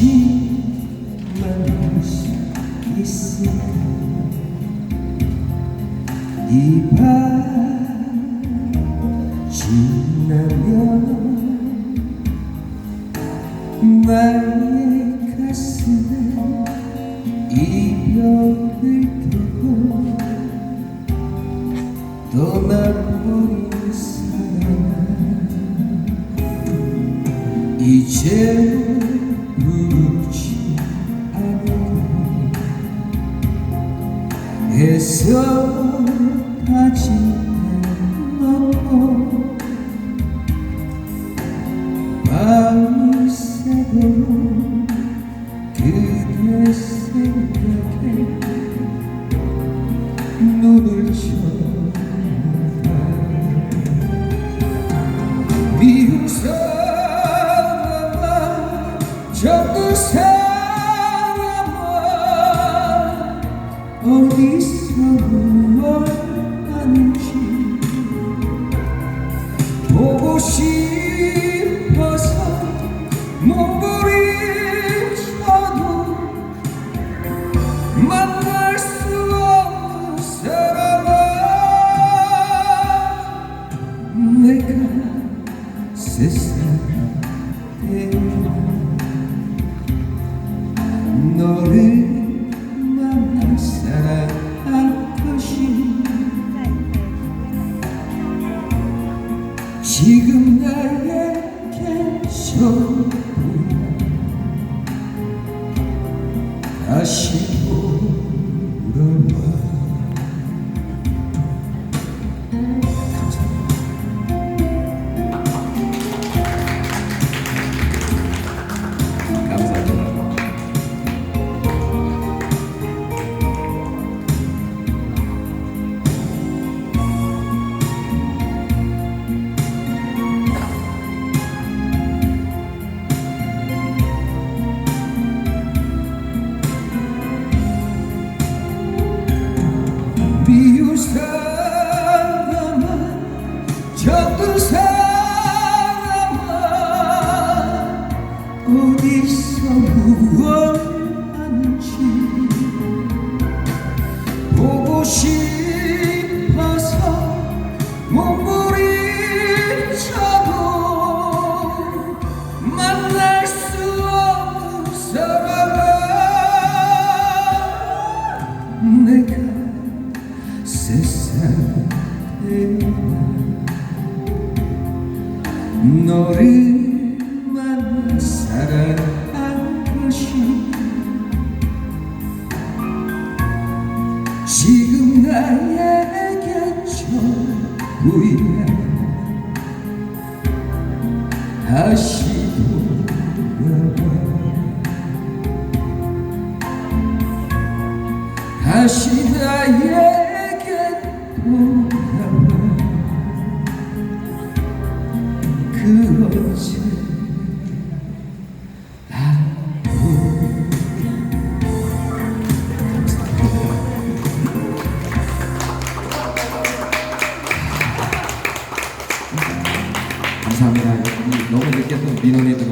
다시 만날 수 있을까 이밤 지나면 나의 가슴에 이별을 두고 떠나버린 사랑 이제 애써하지 않고 밤을 새도록 그대 생각에 눈을 쳐 어디서 무엇하는지 보고 싶어서 몸부림쳐도 만날 수 없는 사람아 내가 세상에 지금 나에게 전부야 다시 돌아와 어디서 무엇하는지 보고 싶어서 몸부림쳐도 만날 수 없는 내가 세상에 너를 만나 사랑한 것이 지금 나에게 전부야 다시 돌아와. 다시 나에게 돌아와 감사합니다. 너무 늦게 또 민원이 들어와.